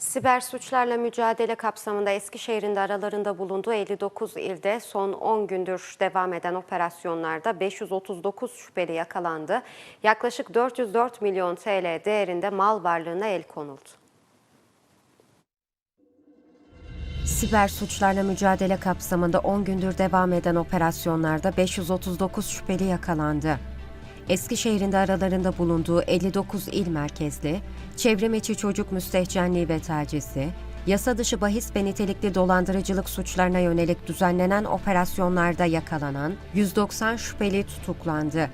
Siber suçlarla mücadele kapsamında Eskişehir'in de aralarında bulunduğu 59 ilde son 10 gündür devam eden operasyonlarda 539 şüpheli yakalandı. Yaklaşık 404 milyon TL değerinde mal varlığına el konuldu. Siber suçlarla mücadele kapsamında 10 gündür devam eden operasyonlarda 539 şüpheli yakalandı. Eskişehir'in de aralarında bulunduğu 59 il merkezli, çevrim içi çocuk müstehcenliği ve tacisi, yasa dışı bahis ve nitelikli dolandırıcılık suçlarına yönelik düzenlenen operasyonlarda yakalanan 190 şüpheli tutuklandı.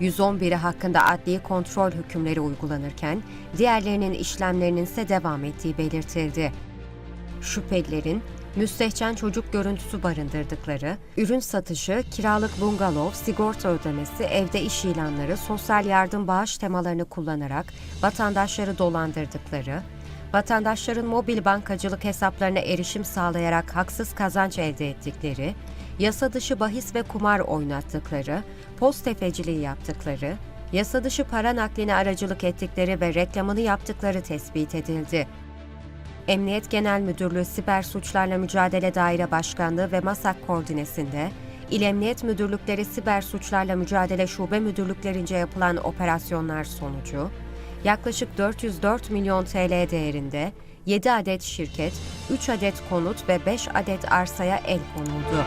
111'i hakkında adli kontrol hükümleri uygulanırken diğerlerinin işlemlerinin ise devam ettiği belirtildi. Şüphelilerin müstehcen çocuk görüntüsü barındırdıkları, ürün satışı, kiralık bungalov, sigorta ödemesi, evde iş ilanları, sosyal yardım bağış temalarını kullanarak vatandaşları dolandırdıkları, vatandaşların mobil bankacılık hesaplarına erişim sağlayarak haksız kazanç elde ettikleri, yasa dışı bahis ve kumar oynattıkları, post tefeciliği yaptıkları, yasa dışı para nakline aracılık ettikleri ve reklamını yaptıkları tespit edildi. Emniyet Genel Müdürlüğü Siber Suçlarla Mücadele Daire Başkanlığı ve MASAK koordinesinde İl Emniyet Müdürlükleri Siber Suçlarla Mücadele Şube Müdürlüklerince yapılan operasyonlar sonucu yaklaşık 404 milyon TL değerinde 7 adet şirket, 3 adet konut ve 5 adet arsaya el konuldu.